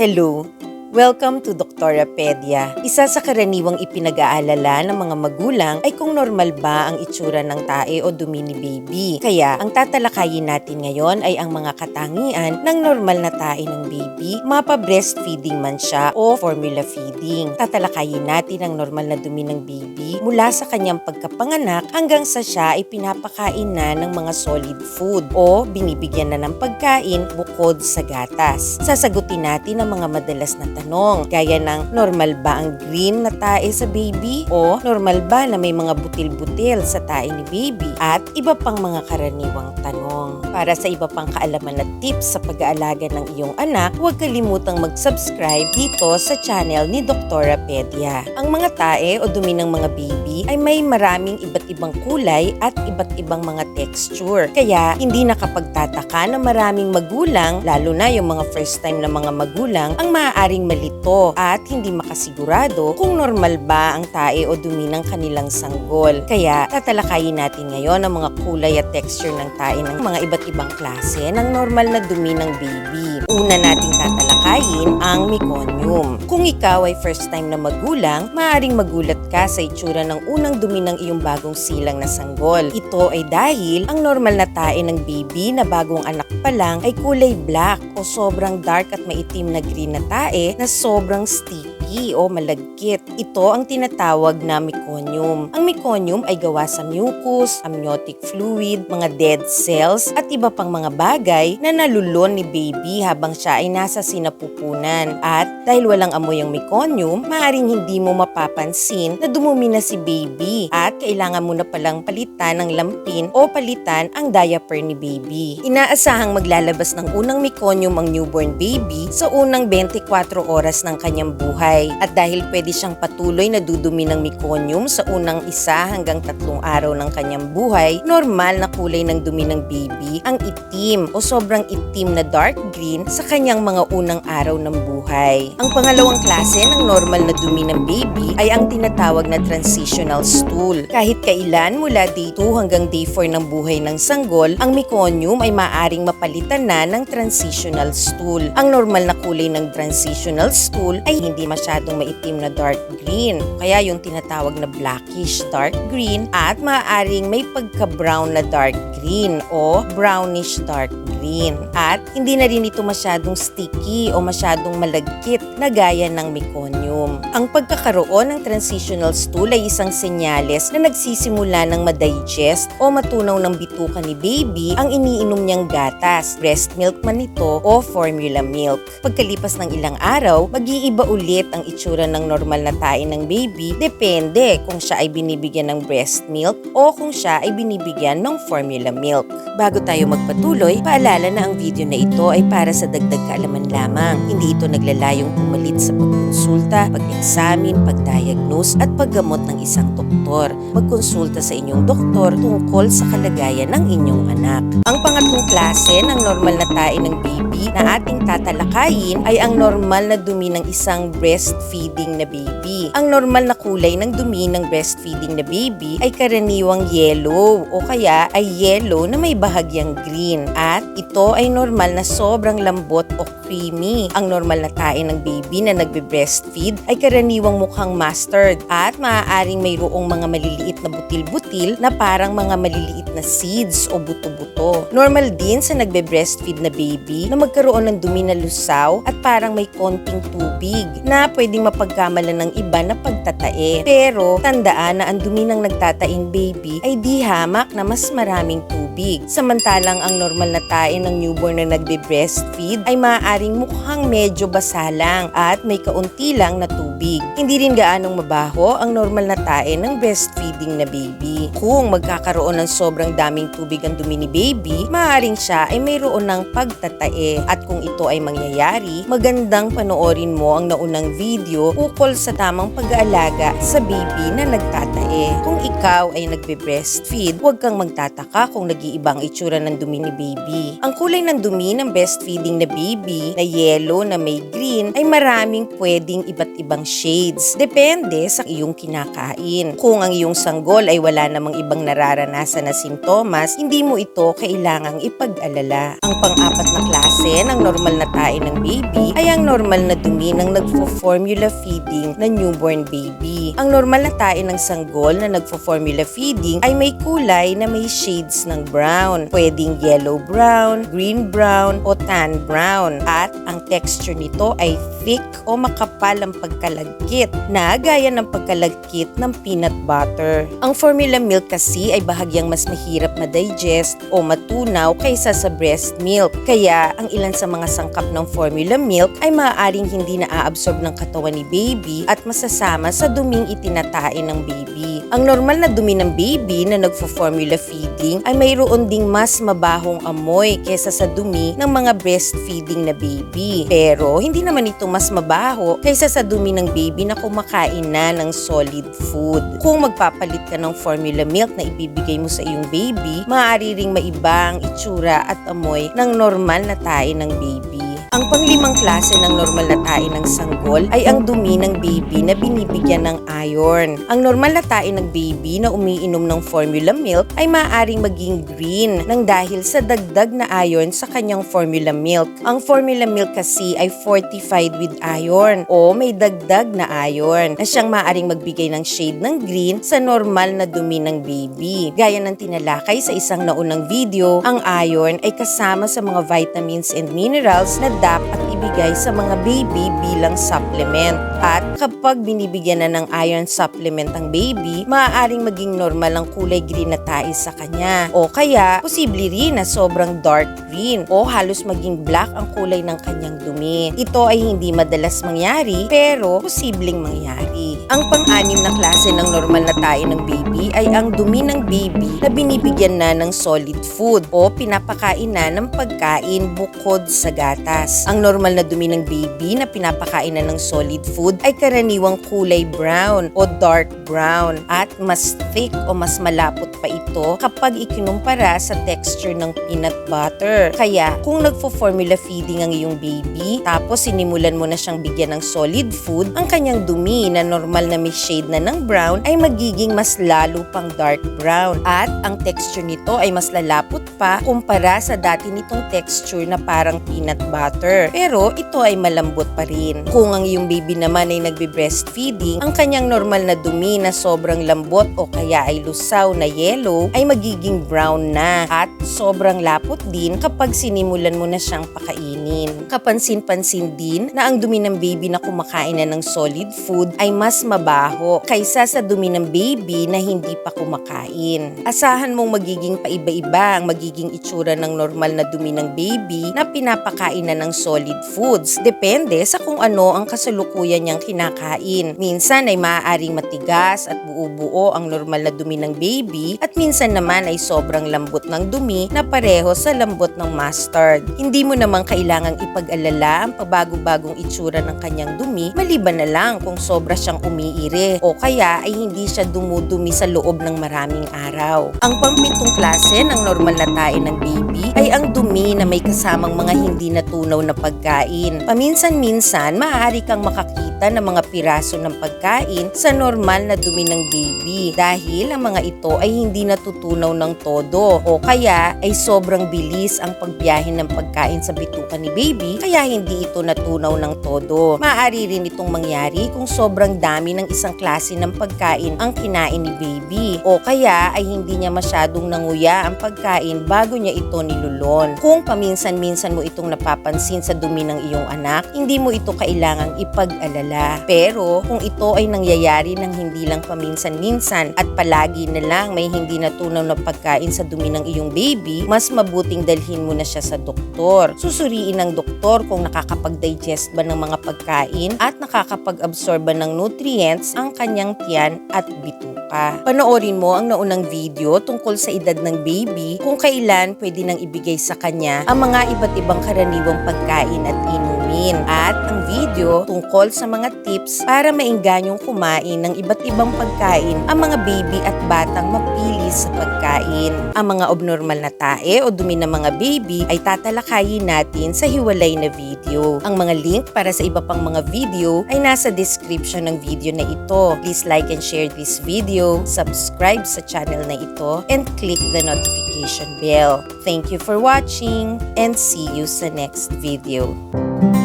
Hello! Welcome to Doctorapedia. Isa sa karaniwang ipinag-aalala ng mga magulang ay kung normal ba ang itsura ng tae o dumi ni baby. Kaya ang tatalakayin natin ngayon ay ang mga katangian ng normal na tae ng baby, mapa-breastfeeding man siya o formula feeding. Tatalakayin natin ang normal na dumi ng baby mula sa kanyang pagkapanganak hanggang sa siya ay pinapakain na ng mga solid food o binibigyan na ng pagkain bukod sa gatas. Sasagutin natin ang mga madalas na tanong gaya ng normal ba ang green na tae sa baby o normal ba na may mga butil-butil sa tae ni baby at iba pang mga karaniwang tanong. Para sa iba pang kaalaman at tips sa pag-aalaga ng iyong anak, huwag kalimutang mag-subscribe dito sa channel ni Doktora Pedia. Ang mga tae o dumi ng mga baby ay may maraming iba't ibang kulay at iba't ibang mga texture. Kaya hindi nakapagtataka na maraming magulang, lalo na yung mga first time na mga magulang, ang maaaring malito at hindi makasigurado kung normal ba ang tae o dumi ng kanilang sanggol. Kaya tatalakayin natin ngayon ang mga kulay at texture ng tae ng mga iba't ibang klase ng normal na dumi ng baby. Una nating tatalakayin ang meconium. Kung ikaw ay first time na magulang, maaaring magulat ka sa itsura ng unang dumi ng iyong bagong silang na sanggol. Ito ay dahil ang normal na tae ng baby na bagong anak pa lang ay kulay black o sobrang dark at maitim na green na tae na sobrang sticky o malagkit. Ito ang tinatawag na meconium. Ang meconium ay gawa sa mucus, amniotic fluid, mga dead cells at iba pang mga bagay na nalulon ni baby habang siya ay nasa sinapupunan. At dahil walang amoy ang meconium, maaaring hindi mo mapapansin na dumumi na si baby at kailangan mo na palang palitan ng lampin o palitan ang diaper ni baby. Inaasahang maglalabas ng unang meconium ang newborn baby sa unang 24 oras ng kanyang buhay. At dahil pwede siyang patuloy na dudumi ng meconium sa unang isa hanggang tatlong araw ng kanyang buhay, normal na kulay ng dumi ng baby ang itim o sobrang itim na dark green sa kanyang mga unang araw ng buhay. Ang pangalawang klase ng normal na dumi ng baby ay ang tinatawag na transitional stool. Kahit kailan mula day 2 hanggang day 4 ng buhay ng sanggol, ang meconium ay maaring mapalitan na ng transitional stool. Ang normal na kulay ng transitional stool ay hindi masyadong maitim na dark green, kaya yung tinatawag na blackish dark green at maaaring may pagka-brown na dark green o brownish dark green. At hindi na rin ito masyadong sticky o masyadong malagkit na gaya ng meconium. Ang pagkakaroon ng transitional stool ay isang senyales na nagsisimula ng madigest o matunaw ng bituka ni baby ang iniinom niyang gatas, breast milk man ito o formula milk. Pagkalipas ng ilang araw, mag-iiba ulit ang itsura ng normal na tae ng baby depende kung siya ay binibigyan ng breast milk o kung siya ay binibigyan ng formula milk. Bago tayo magpatuloy, paalala na ang video na ito ay para sa dagdag kaalaman lamang. Hindi ito naglalayong pumalit sa pagkonsulta, pag-examine, pag-diagnose at paggamot ng isang doktor. Magkonsulta sa inyong doktor tungkol sa kalagayan ng inyong anak. Ang pangatlong klase ng normal na tae ng baby na ating tatalakayin ay ang normal na dumi ng isang breastfeeding na baby. Ang normal na kulay ng dumi ng breastfeeding na baby ay karaniwang yellow o kaya ay yellow na may bahagyang green at ito ay normal na sobrang lambot o creamy. Ang normal na tae ng baby na nagbe-breastfeed ay karaniwang mukhang mustard at maaaring mayroong mga maliliit na butil-butil na parang mga maliliit na seeds o buto-buto. Normal din sa nagbe-breastfeed na baby na magkaroon ng dumi na lusaw at parang may konting tubig na pwedeng mapagkamalan ng iba na pagtatae. Pero tandaan na ang dumi ng nagtataing baby ay di hamak na mas maraming tubig. Samantalang ang normal na tae ng newborn na nagbe-breastfeed ay maaaring mukhang medyo basa lang at may kaunti lang na tubig. Hindi rin gaanong mabaho ang normal na tae ng breastfeeding na baby. Kung magkakaroon ng sobrang daming tubig ang dumi ni baby, maaaring siya ay mayroon ng pagtatae. At kung ito ay mangyayari, magandang panoorin mo ang naunang video ukol sa tamang pag-aalaga sa baby na nagtatae. Kung ikaw ay nagbe-breastfeed, huwag kang magtataka kung nag-iiba ang itsura ng dumi ni baby. Ang kulay ng dumi ng breastfeeding na baby na yellow na may green ay maraming pwedeng iba't ibang shades. Depende sa iyong kinakain. Kung ang iyong sanggol ay wala namang ibang nararanasan na sintomas, hindi mo ito kailangang ipag-alala. Ang pang-apat na klase ng normal na tae ng baby ay ang normal na dumi ng nagfo-formula feeding na newborn baby. Ang normal na tae ng sanggol na nagfo-formula feeding ay may kulay na may shades ng brown. Pwedeng yellow brown, green brown, o tan brown. At ang texture nito ay thick o makapal ang pagkalagkit na gaya ng pagkalagkit ng peanut butter. Ang formula milk kasi ay bahagyang mas mahirap ma-digest o matunaw kaysa sa breast milk. Kaya ang ilan sa mga sangkap ng formula milk ay maaaring hindi na-absorb ng katawan ni baby at masasama sa duming itinatae ng baby. Ang normal na dumi ng baby na nagfo-formula feeding ay mayroon ding mas mabahong amoy kaysa sa dumi ng mga breastfeeding na baby. Pero hindi naman ito mas mabaho kaysa sa dumi ng baby na kumakain na ng solid food. Kung magpapalit ka ng formula milk na ibibigay mo sa iyong baby, maaari ring maiba ang itsura at amoy ng normal na tae ng baby. Ang panglimang klase ng normal na tae ng sanggol ay ang dumi ng baby na binibigyan ng iron. Ang normal na tae ng baby na umiinom ng formula milk ay maaaring maging green nang dahil sa dagdag na iron sa kanyang formula milk. Ang formula milk kasi ay fortified with iron o may dagdag na iron na siyang maaaring magbigay ng shade ng green sa normal na dumi ng baby. Gaya ng tinalakay sa isang naunang video, ang iron ay kasama sa mga vitamins and minerals na dapat ibigay sa mga baby bilang supplement. At kapag binibigyan na ng iron supplement ang baby, maaaring maging normal ang kulay green na tae sa kanya. O kaya, posible rin na sobrang dark green o halos maging black ang kulay ng kanyang dumi. Ito ay hindi madalas mangyari pero posibleng mangyari. Ang pang-anim na klase ng normal na tae ng baby ay ang dumi ng baby na binibigyan na ng solid food o pinapakain na ng pagkain bukod sa gatas. Ang normal na dumi ng baby na pinapakain na ng solid food ay karaniwang kulay brown o dark brown at mas thick o mas malapot pa ito kapag ikinumpara sa texture ng peanut butter. Kaya kung nagfo-formula feeding ang iyong baby tapos sinimulan mo na siyang bigyan ng solid food, ang kanyang dumi na normal na may shade na ng brown ay magiging mas lalo pang dark brown at ang texture nito ay mas lalapot pa kumpara sa dati nitong texture na parang peanut butter. Pero ito ay malambot pa rin. Kung ang iyong baby naman ay nagbe-breastfeeding, ang kanyang normal na dumi na sobrang lambot o kaya ay lusaw na yellow ay magiging brown na at sobrang lapot din kapag sinimulan mo na siyang pakainin. Kapansin-pansin din na ang dumi ng baby na kumakain na ng solid food ay mas mabaho kaysa sa dumi ng baby na hindi pa kumakain. Asahan mong magiging paiba-iba ang magiging itsura ng normal na dumi ng baby na pinapakain na ng solid foods. Depende sa kung ano ang kasalukuyan niyang kinakain. Minsan ay maaaring matigas at buo-buo ang normal na dumi ng baby at minsan naman ay sobrang lambot ng dumi na pareho sa lambot ng mustard. Hindi mo naman kailangang ipag-alala ang pabago-bagong itsura ng kanyang dumi maliban na lang kung sobra siyang umiire o kaya ay hindi siya dumudumi sa loob ng maraming araw. Ang pampitong klase ng normal na tae ng baby ay ang dumi na may kasamang mga hindi natunaw na pagkain. Paminsan-minsan, maaari kang makakita ng mga piraso ng pagkain sa normal na dumi ng baby dahil ang mga ito ay hindi natutunaw ng todo o kaya ay sobrang bilis ang pagbiyahe ng pagkain sa bituka ni baby kaya hindi ito natunaw ng todo. Maaari rin itong mangyari kung sobrang dami ng isang klase ng pagkain ang kinain ni baby o kaya ay hindi niya masyadong nanguya ang pagkain bago niya ito nilulon. Kung paminsan-minsan mo itong napapansin sa dumi ng iyong anak, hindi mo ito kailangang ipag-alala. Pero kung ito ay nangyayari ng hindi lang paminsan-minsan at palagi na lang may hindi natunaw na pagkain sa dumi ng iyong baby, mas mabuting dalhin mo na siya sa doktor. Susuriin ng doktor kung nakakapag-digest ba ng mga pagkain at nakakapag-absorb ba ng nutrients ang kanyang tiyan at bituka. Panoorin mo ang naunang video tungkol sa edad ng baby kung kailan pwede nang ibigay sa kanya ang mga iba't ibang karaniwang pagkain at inumin. At ang video tungkol sa mga tips para mainganyong kumain ng iba't ibang pagkain ang mga baby at batang mapili sa pagkain. Ang mga abnormal na tae o dumi ng mga baby ay tatalakayin natin sa hiwalay na video. Ang mga link para sa iba pang mga video ay nasa description ng video na ito. Please like and share this video, subscribe sa channel na ito, and click the notification bell. Thank you for watching and see you sa next video.